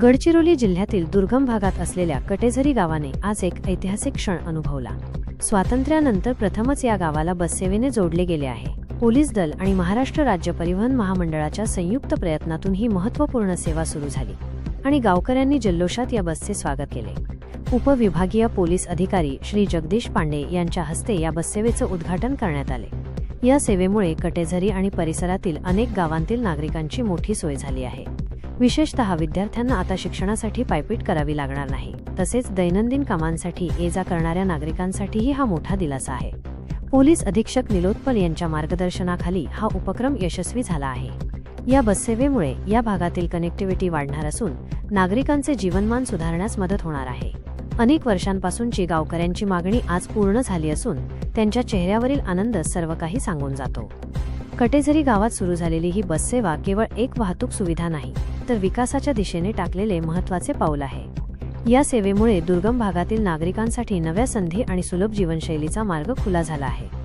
गडचिरोली जिल्ह्यातील दुर्गम भागात असलेल्या कटेझरी गावाने आज एक ऐतिहासिक क्षण अनुभवला. स्वातंत्र्यानंतर प्रथमच या गावाला बससेवेने जोडले गेले आहे. पोलीस दल आणि महाराष्ट्र राज्य परिवहन महामंडळाच्या संयुक्त प्रयत्नातून ही महत्त्वपूर्ण सेवा सुरू झाली आणि गावकऱ्यांनी जल्लोषात या बसचे स्वागत केले. उपविभागीय पोलीस अधिकारी श्री जगदीश पांडे यांच्या हस्ते या बससेवेचं उद्घाटन करण्यात आले. या सेवेमुळे कटेझरी आणि परिसरातील अनेक गावांतील नागरिकांची मोठी सोय झाली आहे. विशेषतः विद्यार्थ्यांना आता शिक्षणासाठी पायपीट करावी लागणार नाही. तसेच दैनंदिन कामांसाठी ये जा करणाऱ्या नागरिकांसाठीही हा मोठा दिलासा आहे. पोलीस अधीक्षक निलोत्पल यांच्या मार्गदर्शनाखाली हा उपक्रम यशस्वी झाला आहे. या बससेवेमुळे या भागातील कनेक्टिव्हिटी वाढणार असून नागरिकांचे जीवनमान सुधारण्यास मदत होणार आहे. अनेक वर्षांपासूनची गावकऱ्यांची मागणी आज पूर्ण झाली असून त्यांच्या चेहऱ्यावरील आनंद सर्व काही सांगून जातो. कटेझरी गावात सुरू झालेली ही बससेवा केवळ एक वाहतूक सुविधा नाही तर विकासाच्या दिशेने टाकलेले महत्त्वाचे पाऊल आहे. या सेवेमुळे दुर्गम भागातील नागरिकांसाठी नव्या संधी आणि सुलभ जीवनशैलीचा मार्ग खुला झाला आहे.